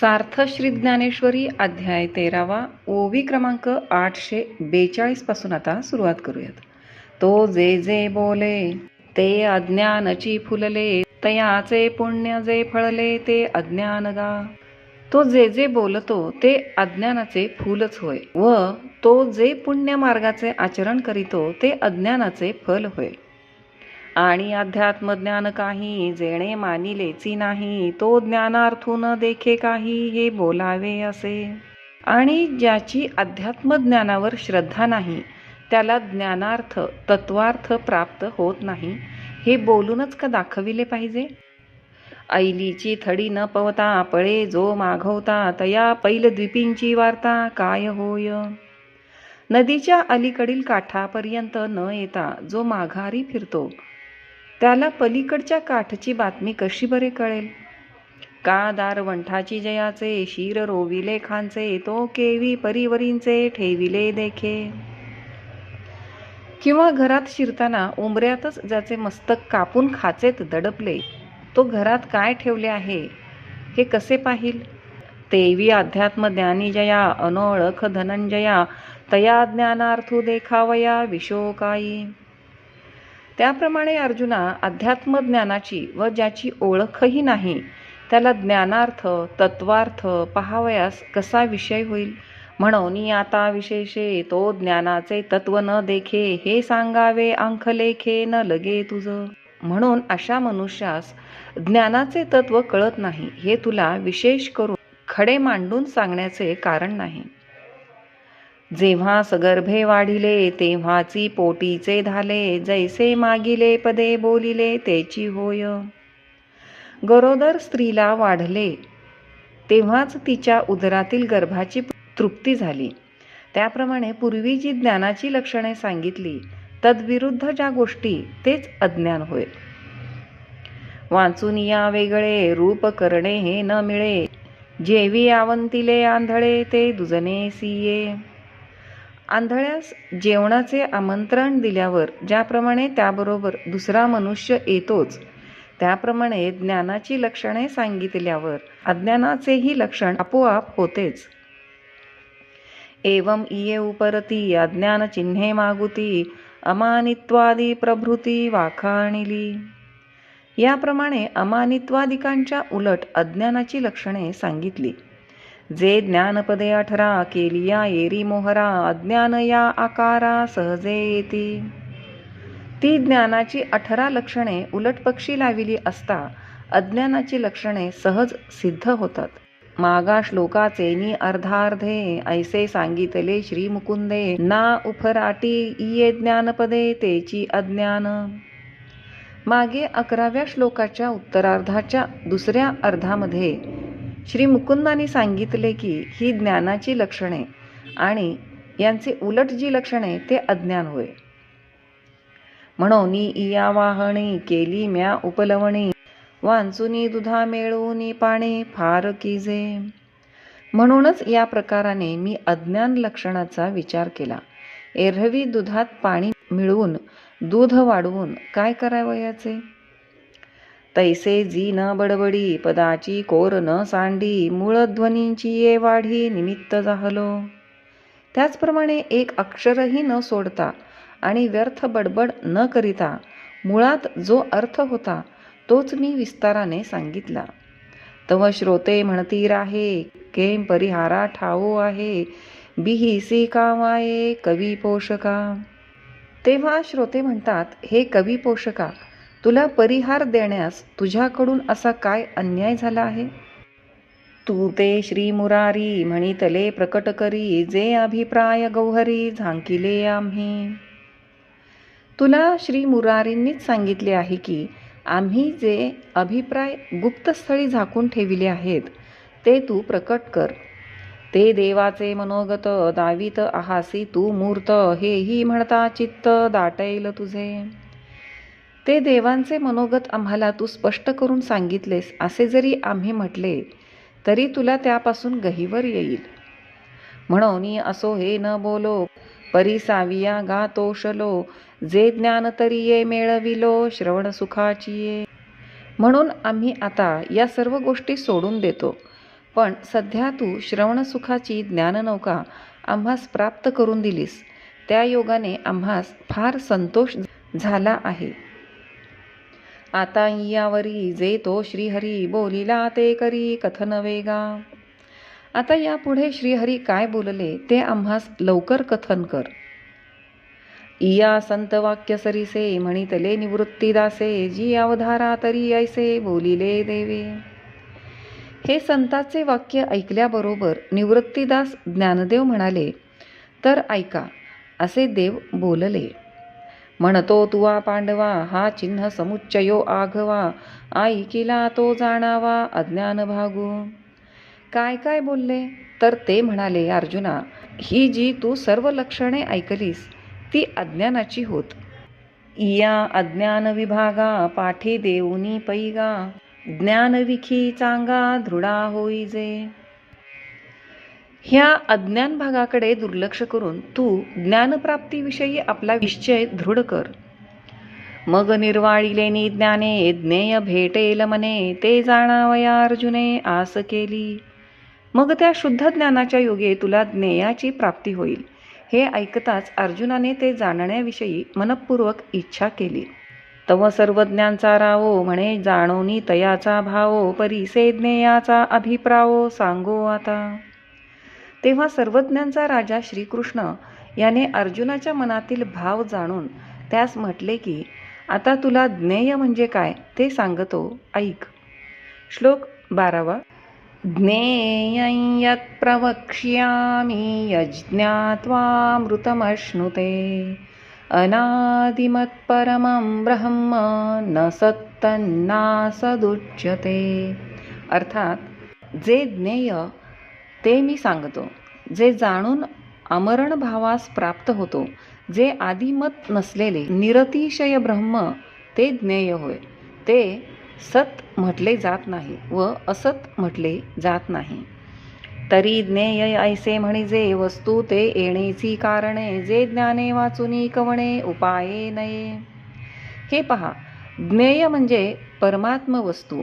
सार्थ श्री ज्ञानेश्वरी अध्याय तेरावा ओवी क्रमांक आठशे बेचाळीसपासून आता सुरुवात करूयात. तो जे जे बोले ते अज्ञानची फुलले तयाचे पुण्य जे फळले ते अज्ञान गा. तो जे जे बोलतो ते अज्ञानाचे फूलच होय. व तो जे पुण्य मार्गाचे आचरण करीतो ते अज्ञानाचे फल होय. आणि अध्यात्मज्ञान काही जेणे मानिलेची नाही तो ज्ञानार्थून देखे काही हे बोलावे असे. आणि ज्याची अध्यात्मज्ञानावर श्रद्धा नाही त्याला ज्ञानार्थ तत्वार्थ प्राप्त होत नाही हे बोलूनच का दाखविले पाहिजे? ऐलीची थडी न पवता पळे जो मागवता तया पैलद्वीपींची वार्ता काय होय? नदीच्या अलीकडील काठापर्यंत न येता जो माघारी फिरतो त्याला पलीकडच्या काठची बातमी कशी बरे कळेल? का दारवंठाची जयाचे शिर रोविले खांचे तो केवी परिवरींचे ठेविले देखे. किंवा घरात शिरताना उंबऱ्यातच ज्याचे मस्तक कापून खाचेत दडपले तो घरात काय ठेवले आहे? हे कसे पाहिल? तेवी अध्यात्म ज्ञानी जया अनोळख धनंजया तया ज्ञानार्थू देखावया विशोकाई. त्याप्रमाणे अर्जुना अध्यात्म ज्ञानाची व ज्याची ओळखही नाही त्याला ज्ञानार्थ तत्वार्थ पहावयास कसा विषय होईल? म्हणून आता विशेषे तो ज्ञानाचे तत्व न देखे हे सांगावे अंखलेखे न लगे तुझ. म्हणून अशा मनुष्यास ज्ञानाचे तत्व कळत नाही हे तुला विशेष करून खडे मांडून सांगण्याचे कारण नाही. जेव्हा सगर्भे वाढिले तेव्हाची पोटीचे धाले जैसे मागिले पदे बोलिले तेची होय. गरोदर स्त्रीला वाढले तेव्हाच तिच्या उदरातील गर्भाची तृप्ती झाली. त्याप्रमाणे पूर्वी जी ज्ञानाची लक्षणे सांगितली तद्विरुद्ध ज्या गोष्टी तेच अज्ञान होय. वाचून या वेगळे रूप करणे हे न मिळे जेवी आवंतिले आंधळे ते दुजने सिये. आंधळ्यास जेवणाचे आमंत्रण दिल्यावर ज्याप्रमाणे त्याबरोबर दुसरा मनुष्य येतोच त्याप्रमाणे ज्ञानाची लक्षणे सांगितल्यावर अज्ञानाचेही लक्षण आपोआप होतेच. एवं इये उपरती अज्ञान चिन्हे मागुती अमानित्वादी प्रभृती वाखाणिली. याप्रमाणे अमानित्वादिकांच्या उलट अज्ञानाची लक्षणे सांगितली. जे ज्ञानपदे अठरा केलिया येरी मोहरा अज्ञान या आकारा सहजे येती ती ज्ञानाची अठरा लक्षणे उलटपक्षी लाविली असता अज्ञानाची लक्षणे सहज सिद्ध होतात. मागा श्लोकाचे नि अर्धार्धे ऐसे सांगितले श्री मुकुंदे ना उफराटी इये ज्ञानपदे तेची अज्ञान. मागे अकराव्या श्लोकाच्या उत्तरार्धाच्या दुसऱ्या अर्धामध्ये श्री मुकुंदांनी सांगितले की ही ज्ञानाची लक्षणे आणि यांचे उलट जी लक्षणे ते अज्ञान होय. म्हणून इया वाहणी केली म्या उपलवणी वांचुनी दुधा मिळवून पाणी फार किजे म्हणूनच या प्रकाराने मी अज्ञान लक्षणाचा विचार केला. एरहवी दुधात पाणी मिळवून दूध वाढवून काय करावयाचे? तैसे जी न बडबडी पदाची कोर न सांडी मूळध्वनींची ये वाढी निमित्त झालो त्याचप्रमाणे एक अक्षरही न सोडता आणि व्यर्थ बडबड न करिता मुळात जो अर्थ होता तोच मी विस्ताराने सांगितला. तव श्रोते म्हणतीर आहे केम परिहारा ठाओ आहे बिहिसी कामाये कवी पोषका. तेव्हा श्रोते म्हणतात हे कवी पोषका तुला परिहार देण्यास तुझ्याकडून असा काय अन्याय झाला आहे? तू ते श्री मुरारी म्हणितले प्रकट करी जे अभिप्राय गौहरी झांकिले आम्ही. तुला श्री मुरारींनीच सांगितले आहे की आम्ही जे अभिप्राय गुप्तस्थळी झाकून ठेविले आहेत ते तू प्रकट कर. ते देवाचे मनोगत दावित आहासी तू मूर्त हेही म्हणता चित्त दाटैल तुझे. ते देवांचे मनोगत आम्हाला तू स्पष्ट करून सांगितलेस असे जरी आम्ही म्हटले तरी तुला त्यापासून गहिवर येईल. म्हणून असो हे न बोलो परिसाविया गा तोषलो जे ज्ञान तरी ये मेळविलो श्रवण सुखाची ये. म्हणून आम्ही आता या सर्व गोष्टी सोडून देतो पण सध्या तू श्रवणसुखाची ज्ञाननौका आम्हास प्राप्त करून दिलीस त्या योगाने आम्हास फार संतोष झाला आहे. आता यावरी जे तो श्रीहरी बोलिला ते करी कथन वेगा. आता यापुढे श्रीहरी काय बोलले ते आम्हास लवकर कथन कर. इया संत वाक्य सरीसे म्हणितले निवृत्तीदासे जी अवधारा तरी ऐसे बोलिले देवे. हे संताचे वाक्य ऐकल्याबरोबर निवृत्तीदास ज्ञानदेव म्हणाले तर ऐका असे देव बोलले. म्हणतो तुवा पांडवा हा चिन्ह समुच्चयो आघवा आई किला तो जाणावा अज्ञान भागू. काय काय बोलले? तर ते म्हणाले अर्जुना ही जी तू सर्व लक्षणे ऐकलीस ती अज्ञानाची होत. इया अज्ञान विभागा पाठी देऊनी पैगा. ज्ञानविखी चांगा दृढा होईजे ह्या अज्ञान भागाकडे दुर्लक्ष करून तू ज्ञानप्राप्तीविषयी आपला निश्चय दृढ कर. मग निर्वाळिले ज्ञाने ज्ञेय भेटेल मने ते जाणावया अर्जुने आस केली. मग त्या शुद्ध ज्ञानाच्या योगे तुला ज्ञेयाची प्राप्ती होईल. हे ऐकताच अर्जुनाने ते जाणण्याविषयी मनपूर्वक इच्छा केली. तव सर्वज्ञांचा रावो म्हणे जाणोनी तयाचा भावो परिसे ज्ञेयाचा अभिप्रावो सांगो आता. तेव्हा सर्वज्ञांचा राजा श्रीकृष्ण याने अर्जुनाच्या मनातील भाव जाणून त्यास म्हटले की आता तुला ज्ञेय म्हणजे काय ते सांगतो ऐक. श्लोक बारावा. ज्ञेयं यत् प्रवक्ष्यामि यज्ञात्वामृतमश्नुते अनादिमत्परमं ब्रह्म न सत्तन्नासदुच्यते. अर्थात जे ज्ञेय ते मी सांगतो. जे जाणून अमरण भावास प्राप्त होतो जे आदिमत नसलेले निरतिशय ब्रह्म ते ज्ञेय होय. ते सत म्हटले जात नाही व असत म्हटले जात नाही. तरी ज्ञेय ऐसे म्हणजे वस्तू ते येण्याची कारणे जे ज्ञाने वाचुनी कवणे उपाये नये. हे पहा ज्ञेय म्हणजे परमात्म वस्तू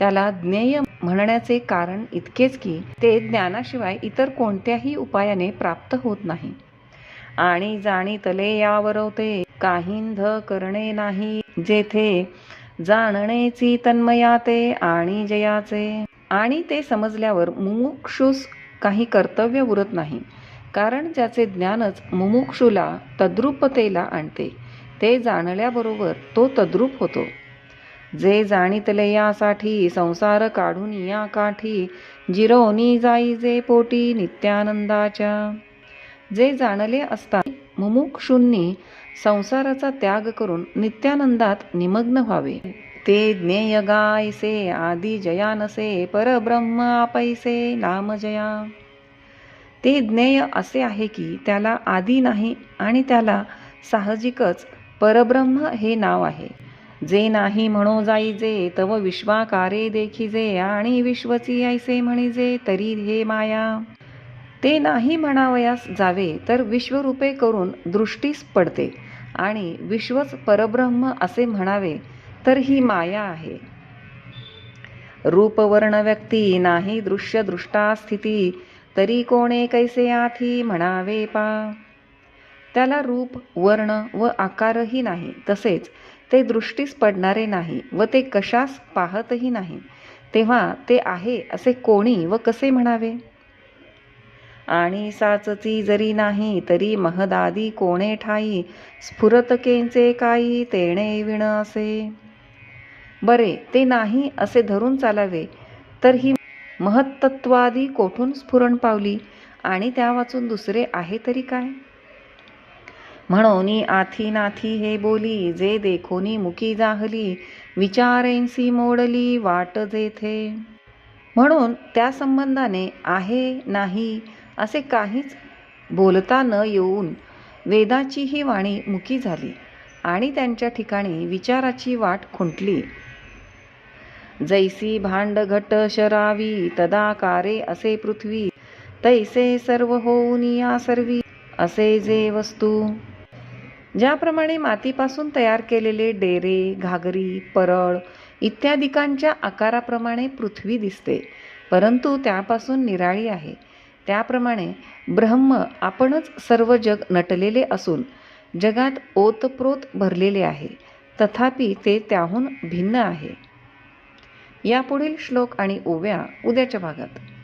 त्याला ज्ञेय म्हणण्याचे कारण इतकेच की ते ज्ञानाशिवाय इतर कोणत्याही उपायाने प्राप्त होत नाही. आणि जाणीतले यावरवते काहींध करणे नाही जेथे जाणणेची तन्मयाते आणि जयाचे. आणि ते समजल्यावर मुमुक्षुस काही कर्तव्य उरत नाही कारण ज्याचे ज्ञानच मुमुक्षुला तद्रुपतेला आणते ते जाणल्याबरोबर तो तद्रूप होतो. जे जाणितले यासाठी संसार काढून या काठी जिरोनी जाई जे पोटी नित्यानंदाच्या. जे जाणले असता मुमुक्षूंनी संसाराचा त्याग करून नित्यानंदात निमग्न व्हावे. ते ज्ञेय गायसे आदि जयानसे परब्रह्म आपैसे नामजया ते ज्ञेय असे आहे की त्याला आदी नाही आणि त्याला साहजिकच परब्रह्म हे नाव आहे. जे नाही म्हणो जाईजे तव विश्वाकारे देखिजे आणि विश्वची ऐसे म्हणिजे तरी हे माया. ते नाही म्हणावयास जावे तर विश्वरूपे करून दृष्टीस पडते. आणि विश्वच परब्रह्म असे म्हणावे तर ही माया आहे. रूपवर्ण व्यक्ती नाही दृश्य दृष्टा स्थिती तरी कोणे कैसे आथी म्हणावे पा. त्याला रूप वर्ण व आकारही नाही तसेच ते दृष्टीस पडणारे नाही व ते कशास पाहतही नाही. तेव्हा ते आहे असे कोणी व कसे म्हणावे? आणि साचची जरी नाही तरी महदादी कोणे ठाई? स्फुरतकेंचे काही तेणे विण असे? बरे ते नाही असे धरून चालावे तर ही महत्तत्वादी कोठून स्फुरण पावली? आणि त्या वाचून दुसरे आहे तरी काय? म्हणून आथी नाथी हे बोली जे देखोनी मुकी जाहली विचारेंसी मोडली वाट जेथे. म्हणून त्या संबंधाने आहे नाही असे काहीच बोलता न येऊन वेदाची ही वाणी मुकी झाली आणि त्यांच्या ठिकाणी विचाराची वाट खुंटली. जैसी भांड घट शरावी तदाकारे असे पृथ्वी तैसे सर्व होऊन या सर्वी असे जे वस्तू. ज्याप्रमाणे मातीपासून तयार केलेले डेरे घागरी परळ इत्यादिकांच्या आकाराप्रमाणे पृथ्वी दिसते. परंतु त्यापासून निराळी आहे. त्याप्रमाणे ब्रह्म आपणच सर्व जग नटलेले असून जगात ओतप्रोत भरलेले आहे. तथापि ते त्याहून भिन्न आहे. यापुढील श्लोक आणि ओव्या उद्याच्या भागात.